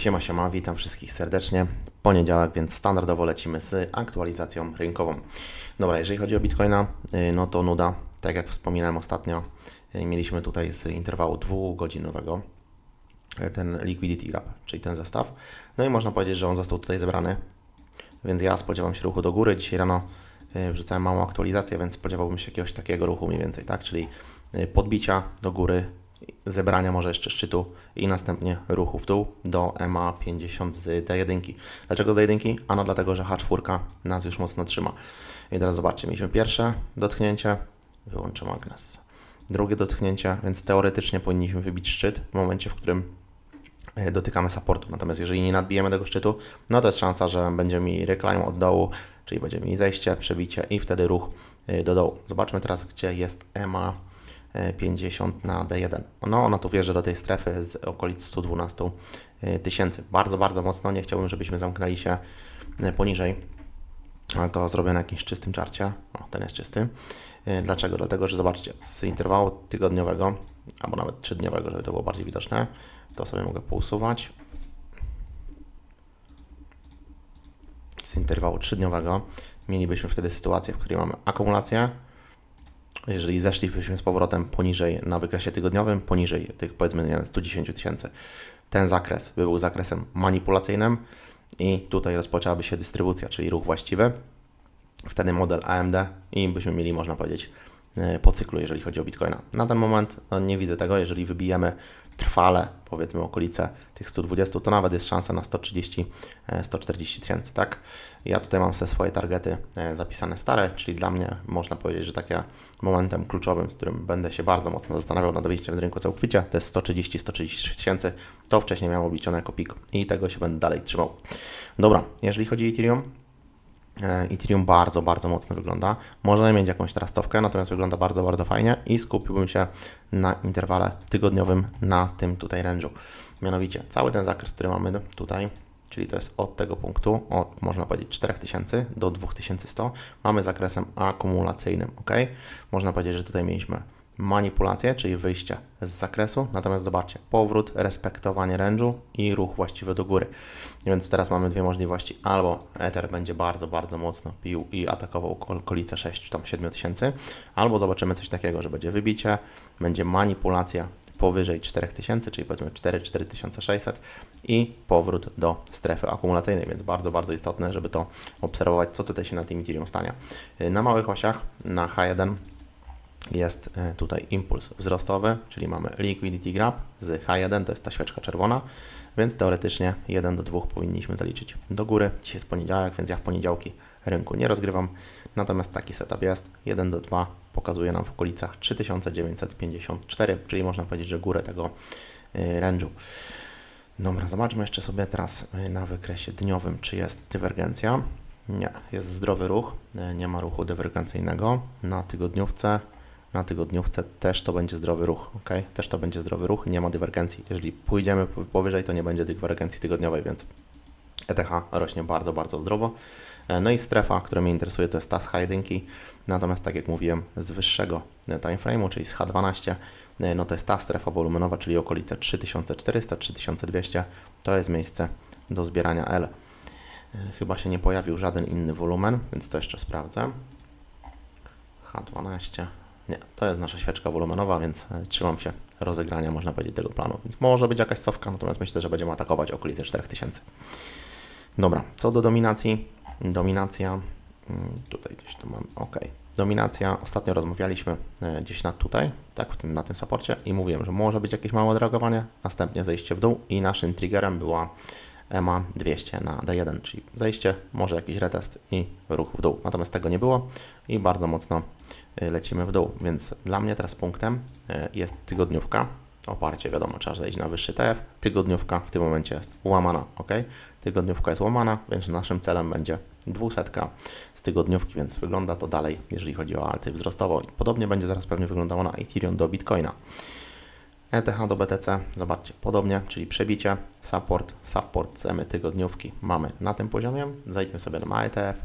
Siema, siema, witam wszystkich serdecznie. Poniedziałek, więc standardowo lecimy z aktualizacją rynkową. Dobra, jeżeli chodzi o Bitcoina, y, no to nuda. Tak jak wspominałem ostatnio, y, mieliśmy tutaj z interwału dwugodzinowego y, ten Liquidity Grab, czyli ten zestaw. No i można powiedzieć, że on został tutaj zebrany, więc ja spodziewam się ruchu do góry. Dzisiaj rano wrzucałem małą aktualizację, więc spodziewałbym się jakiegoś takiego ruchu mniej więcej, tak? Czyli podbicia do góry zebrania może jeszcze szczytu i następnie ruchu w dół do EMA 50 z D1. Dlaczego z D1? Ano dlatego, że H4 nas już mocno trzyma. I teraz zobaczcie, mieliśmy pierwsze dotknięcie, wyłączę magnes. Drugie dotknięcie, więc teoretycznie powinniśmy wybić szczyt w momencie, w którym e, dotykamy supportu. Natomiast jeżeli nie nadbijemy tego szczytu, no to jest szansa, że będziemy mieli recline od dołu, czyli będziemy mieli zejście, przebicie i wtedy ruch e, do dołu. Zobaczmy teraz, gdzie jest EMA 50 na D1. No ona tu wierzy do tej strefy z okolic 112 e, tysięcy. Bardzo, bardzo mocno. Nie chciałbym, żebyśmy zamknęli się e, poniżej. Ale to zrobię na jakimś czystym czarcie. O, ten jest czysty. E, dlaczego? Dlatego, że zobaczcie, z interwału tygodniowego, albo nawet trzydniowego, żeby to było bardziej widoczne, to sobie mogę pousuwać. Z interwału trzydniowego mielibyśmy wtedy sytuację, w której mamy akumulację, jeżeli zeszlibyśmy z powrotem poniżej na wykresie tygodniowym, poniżej tych powiedzmy nie wiem, 110 tysięcy, ten zakres by był zakresem manipulacyjnym i tutaj rozpoczęłaby się dystrybucja, czyli ruch właściwy. Wtedy model AMD i byśmy mieli, można powiedzieć, po cyklu, jeżeli chodzi o Bitcoina. Na ten moment no, nie widzę tego, jeżeli wybijemy trwale, powiedzmy okolice tych 120, to nawet jest szansa na 130, 140 e, tysięcy, tak? Ja tutaj mam swoje targety e, zapisane stare, czyli dla mnie można powiedzieć, że takie momentem kluczowym, z którym będę się bardzo mocno zastanawiał nad wyjściem z rynku całkowicie, to jest 130-133 tysięcy, to wcześniej miałem obliczone jako pik i tego się będę dalej trzymał. Dobra, jeżeli chodzi o Ethereum, E, Ethereum bardzo, bardzo mocno wygląda. Może mieć jakąś teraz cofkę, natomiast wygląda bardzo, bardzo fajnie i skupiłbym się na interwale tygodniowym na tym tutaj range'u. Mianowicie cały ten zakres, który mamy tutaj, czyli to jest od tego punktu, od można powiedzieć 4000 do 2100, mamy zakresem akumulacyjnym, ok? Można powiedzieć, że tutaj mieliśmy manipulację, czyli wyjście z zakresu, natomiast zobaczcie, powrót, respektowanie range'u i ruch właściwy do góry. Więc teraz mamy dwie możliwości, albo Ether będzie bardzo, bardzo mocno pił i atakował okolice 6 tam 7 tysięcy, albo zobaczymy coś takiego, że będzie wybicie, będzie manipulacja powyżej 4000, czyli powiedzmy 4-4600 i powrót do strefy akumulacyjnej, więc bardzo, bardzo istotne, żeby to obserwować, co tutaj się na tym Ethereum stanie. Na małych osiach, na H1 jest e, tutaj impuls wzrostowy, czyli mamy liquidity grab z H1, to jest ta świeczka czerwona, więc teoretycznie 1 do 2 powinniśmy zaliczyć do góry. Dzisiaj jest poniedziałek, więc ja w poniedziałki rynku nie rozgrywam, natomiast taki setup jest, 1 do 2 pokazuje nam w okolicach 3954, czyli można powiedzieć, że górę tego e, range'u. Dobra, zobaczmy jeszcze sobie teraz e, na wykresie dniowym, czy jest dywergencja. Nie, jest zdrowy ruch, nie ma ruchu dywergencyjnego. Na tygodniówce na tygodniówce też to będzie zdrowy ruch, ok? Też to będzie zdrowy ruch, nie ma dywergencji. Jeżeli pójdziemy powyżej, to nie będzie dywergencji tygodniowej, więc ETH rośnie bardzo, bardzo zdrowo. E, no i strefa, która mnie interesuje, to jest ta z H1, natomiast tak jak mówiłem, z wyższego timeframe'u, czyli z H12, e, no to jest ta strefa wolumenowa, czyli okolice 3400-3200, to jest miejsce do zbierania L. E, chyba się nie pojawił żaden inny wolumen, więc to jeszcze sprawdzę. H12, nie, to jest nasza świeczka wolumenowa, więc e, trzymam się rozegrania, można powiedzieć, tego planu. Więc może być jakaś cofka, natomiast myślę, że będziemy atakować okolice 4000. Dobra, co do dominacji. Dominacja, mm, tutaj gdzieś to mam, ok. Dominacja, ostatnio rozmawialiśmy e, gdzieś na tutaj, tak, w tym, na tym saporcie i mówiłem, że może być jakieś małe odreagowanie, następnie zejście w dół i naszym triggerem była EMA 200 na D1, czyli zejście, może jakiś retest i ruch w dół. Natomiast tego nie było i bardzo mocno y, lecimy w dół, więc dla mnie teraz punktem y, jest tygodniówka. Oparcie, wiadomo, trzeba zejść na wyższy TF. Tygodniówka w tym momencie jest łamana, ok? Tygodniówka jest łamana, więc naszym celem będzie 200 z tygodniówki, więc wygląda to dalej, jeżeli chodzi o alty wzrostowo. Podobnie będzie zaraz pewnie wyglądało na Ethereum do Bitcoina. ETH do BTC, zobaczcie, podobnie, czyli przebicie, support, support ceny tygodniówki mamy na tym poziomie. Zejdźmy sobie na MyETF,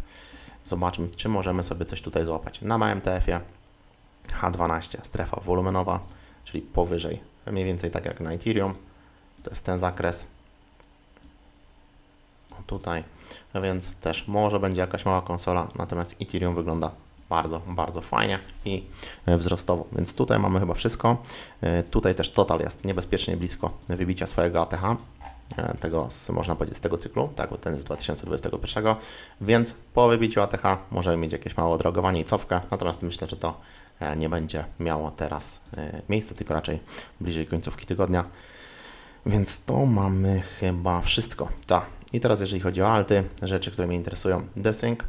zobaczmy, czy możemy sobie coś tutaj złapać na MyMTF-ie. H12, strefa wolumenowa, czyli powyżej, mniej więcej tak jak na Ethereum. To jest ten zakres. tutaj, więc też może będzie jakaś mała konsola, natomiast Ethereum wygląda bardzo, bardzo fajnie i e, wzrostowo, więc tutaj mamy chyba wszystko. E, Tutaj też total jest niebezpiecznie blisko wybicia swojego ATH, e, tego można powiedzieć z tego cyklu, tak, bo ten jest z 2021, więc po wybiciu ATH możemy mieć jakieś małe odreagowanie i cofkę, natomiast myślę, że to nie będzie miało teraz miejsca, tylko raczej bliżej końcówki tygodnia. Więc to mamy chyba wszystko. Tak. I teraz jeżeli chodzi o alty, rzeczy, które mnie interesują. Desync.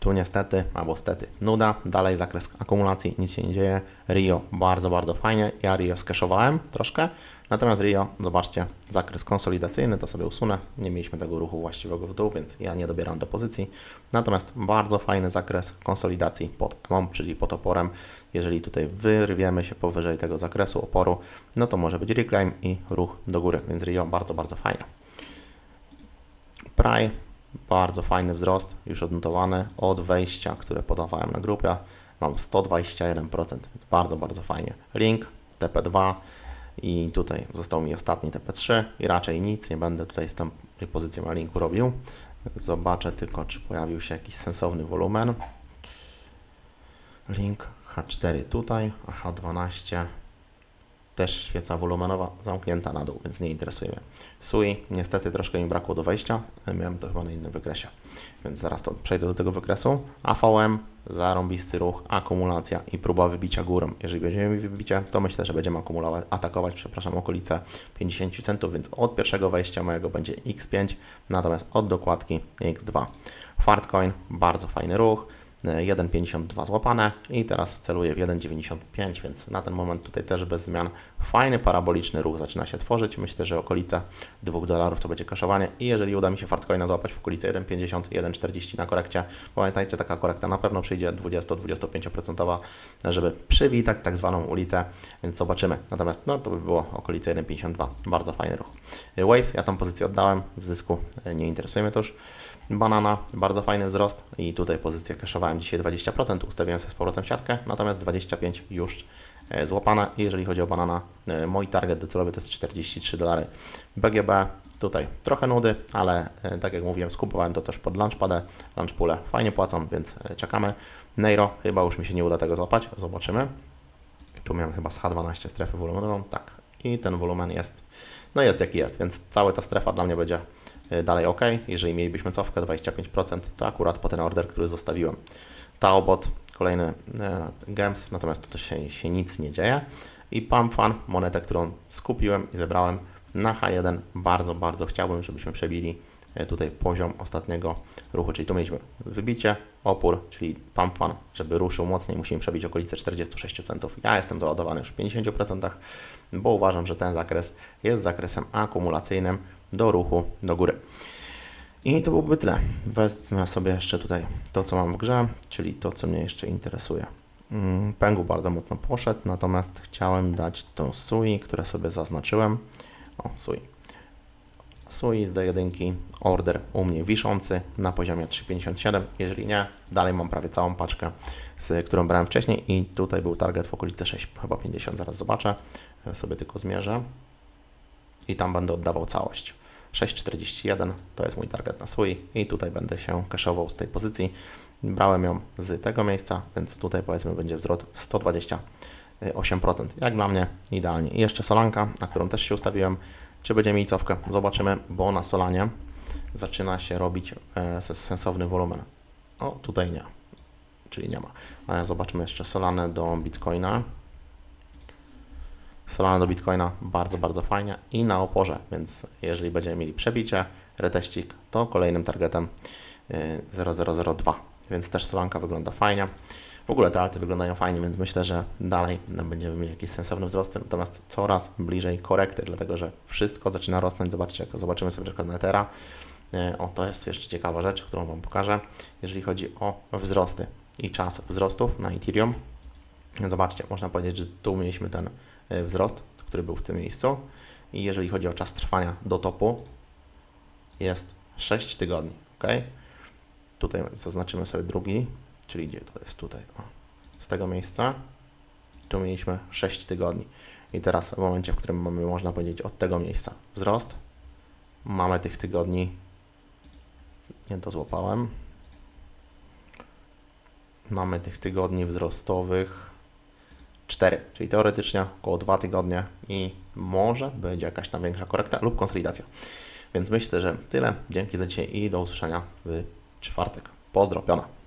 Tu niestety, albo stety, nuda. Dalej zakres akumulacji, nic się nie dzieje. Rio bardzo, bardzo fajnie. Ja Rio skeszowałem troszkę. Natomiast Rio, zobaczcie, zakres konsolidacyjny, to sobie usunę. Nie mieliśmy tego ruchu właściwego w dół, więc ja nie dobieram do pozycji. Natomiast bardzo fajny zakres konsolidacji pod EMOM, czyli pod oporem. Jeżeli tutaj wyrwiemy się powyżej tego zakresu oporu, no to może być reclaim i ruch do góry, więc Rio bardzo, bardzo fajnie. Pry, bardzo fajny wzrost, już odnotowany od wejścia, które podawałem na grupie. Mam 121%, więc bardzo, bardzo fajnie. Link, TP2 i tutaj został mi ostatni TP3 i raczej nic nie będę tutaj z tą pozycją na linku robił. Zobaczę tylko, czy pojawił się jakiś sensowny wolumen. Link H4 tutaj, a H12 też świeca wolumenowa zamknięta na dół, więc nie interesuje mnie. SUI niestety troszkę mi brakło do wejścia, miałem to chyba na innym wykresie, więc zaraz to przejdę do tego wykresu. AVM, zarąbisty ruch, akumulacja i próba wybicia górą. Jeżeli będziemy mieli wybicie, to myślę, że będziemy akumulować, atakować, przepraszam, okolice 50 centów, więc od pierwszego wejścia mojego będzie X5, natomiast od dokładki X2. Fartcoin, bardzo fajny ruch. 1,52 złapane i teraz celuję w 1,95, więc na ten moment tutaj też bez zmian fajny paraboliczny ruch zaczyna się tworzyć. Myślę, że okolice 2 dolarów to będzie kaszowanie i jeżeli uda mi się fartcoina złapać w okolice 1,50, 1,40 na korekcie, pamiętajcie, taka korekta na pewno przyjdzie 20-25%, żeby przywitać tak zwaną ulicę, więc zobaczymy. Natomiast no to by było okolice 1,52, bardzo fajny ruch. Waves, ja tą pozycję oddałem, w zysku nie interesuje mnie to już. Banana, bardzo fajny wzrost i tutaj pozycję kaszowałem dzisiaj 20%, ustawiłem sobie z powrotem siatkę, natomiast 25 już e, złapane. Jeżeli chodzi o banana, e, mój target docelowy to jest 43 dolary. BGB, tutaj trochę nudy, ale e, tak jak mówiłem, skupowałem to też pod Launchpadę, Launchpoole fajnie płacą, więc czekamy. Neiro, chyba już mi się nie uda tego złapać, zobaczymy. Tu miałem chyba z H12 strefę wolumenową, tak. I ten wolumen jest, no jest jaki jest, więc cała ta strefa dla mnie będzie dalej ok. Jeżeli mielibyśmy cofkę 25%, to akurat po ten order, który zostawiłem. Taobot, kolejny e, GEMS, natomiast tu się, się nic nie dzieje. I PAMFAN, monetę, którą skupiłem i zebrałem na H1. Bardzo, bardzo chciałbym, żebyśmy przebili e, tutaj poziom ostatniego ruchu, czyli tu mieliśmy wybicie, opór, czyli PAMFAN, żeby ruszył mocniej, musimy przebić okolice 46 centów. Ja jestem załadowany już w 50%, bo uważam, że ten zakres jest zakresem akumulacyjnym, do ruchu do góry. I to byłoby tyle. Wezmę sobie jeszcze tutaj to, co mam w grze, czyli to, co mnie jeszcze interesuje. Mm, Pęgu bardzo mocno poszedł, natomiast chciałem dać tą Sui, które sobie zaznaczyłem. O, Sui. Sui z D1, order u mnie wiszący na poziomie 3,57. Jeżeli nie, dalej mam prawie całą paczkę, z którą brałem wcześniej i tutaj był target w okolicy 6, chyba 50, zaraz zobaczę. Sobie tylko zmierzę i tam będę oddawał całość. 6,41 to jest mój target na swój i tutaj będę się kaszował z tej pozycji. Brałem ją z tego miejsca, więc tutaj powiedzmy będzie wzrost 128%. Jak dla mnie idealnie. I jeszcze Solanka, na którą też się ustawiłem. Czy będzie mieli cofkę? Zobaczymy, bo na Solanie zaczyna się robić e, sensowny wolumen. O, tutaj nie, czyli nie ma. Ale zobaczmy jeszcze Solanę do Bitcoina. Solana do Bitcoina bardzo, bardzo fajnie i na oporze, więc jeżeli będziemy mieli przebicie, reteścik, to kolejnym targetem 0002, y, więc też Solanka wygląda fajnie. W ogóle te alty wyglądają fajnie, więc myślę, że dalej będziemy mieli jakieś sensowne wzrosty, natomiast coraz bliżej korekty, dlatego że wszystko zaczyna rosnąć. Zobaczcie, jak zobaczymy sobie przykład Nethera. Y, o, to jest jeszcze ciekawa rzecz, którą Wam pokażę, jeżeli chodzi o wzrosty i czas wzrostów na Ethereum. Zobaczcie, można powiedzieć, że tu mieliśmy ten wzrost, który był w tym miejscu. I jeżeli chodzi o czas trwania do topu, jest 6 tygodni. ok? Tutaj zaznaczymy sobie drugi, czyli gdzie to jest tutaj. O, z tego miejsca. Tu mieliśmy 6 tygodni. I teraz w momencie, w którym mamy, można powiedzieć, od tego miejsca wzrost, mamy tych tygodni Nie to złapałem. Mamy tych tygodni wzrostowych 4, czyli teoretycznie około 2 tygodnie i może będzie jakaś tam większa korekta lub konsolidacja. Więc myślę, że tyle. Dzięki za dzisiaj i do usłyszenia w czwartek. Pozdro, piona.